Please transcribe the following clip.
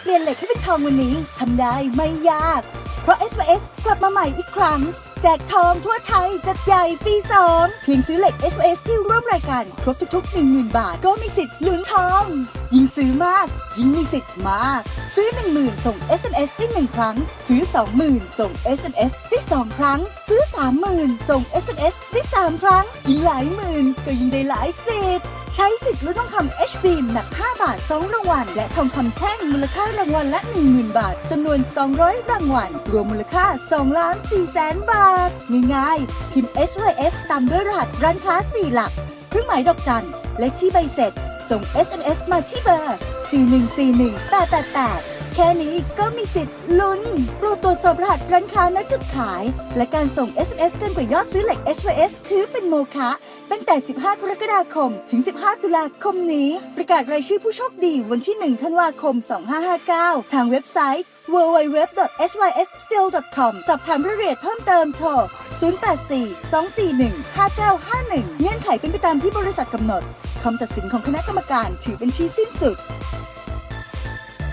เปลี่ยนเหล็กให้เป็นทองวันนี้ทำได้ไม่ยาก เพราะ SYS กลับมาใหม่อีกครั้ง แจกทองทั่วไทยจัดใหญ่ปี 2 เพียงซื้อเหล็ก SYS ที่ร่วมรายการครบทุกๆ10,000 บาท ก็มีสิทธิ์ลุ้นทอง ยิ่งซื้อมาก ยิ่งมีสิทธิ์มาก ซื้อ 10,000 ส่ง SMS ได้1ครั้ง ซื้อ 20,000 ส่ง SMS ได้2ครั้ง ซื้อ 30,000 ส่ง SMS 3 ครั้ง ยิ่งหลายหมื่น ก็ยิ่งได้หลายสิทธิ์ ใช้สิทธิ์ลุ้นทองคำ HB หนัก 5 บาท 2 รางวัล และทองคำแท่งมูลค่ารางวัลละ 10,000 บาทจำนวน 200 รางวัล รวมมูลค่า2ล้าน4แสนบาท ง่ายๆ พิมพ์ SYS ตามด้วยรหัสร้านค้า 4 หลัก เครื่องหมายดอกจัน และที่ใบเสร็จ ส่ง SMS มาที่เบอร์ 4141888แค่นี้ก็มีสิทธิ์ลุ้นโปตรวจสอบรหัสร้านค้าณจุดขาย และการส่ง SMS เกินกว่ายอดซื้อเหล็ก HYS ถือเป็นโมฆะตั้งแต่ 15 กรกฎาคม ถึง 15 ตุลาคมนี้ ประกาศรายชื่อผู้โชคดีวันที่ 1 ธันวาคม 2559 ทางเว็บไซต์ www.syssteel.com สอบถามรายละเอียดเพิ่มเติมโทร 084-241-5951 เงื่อนไขเป็นไปตามที่บริษัทกำหนด คำตัดสินของคณะกรรมการถือเป็นที่สิ้นสุด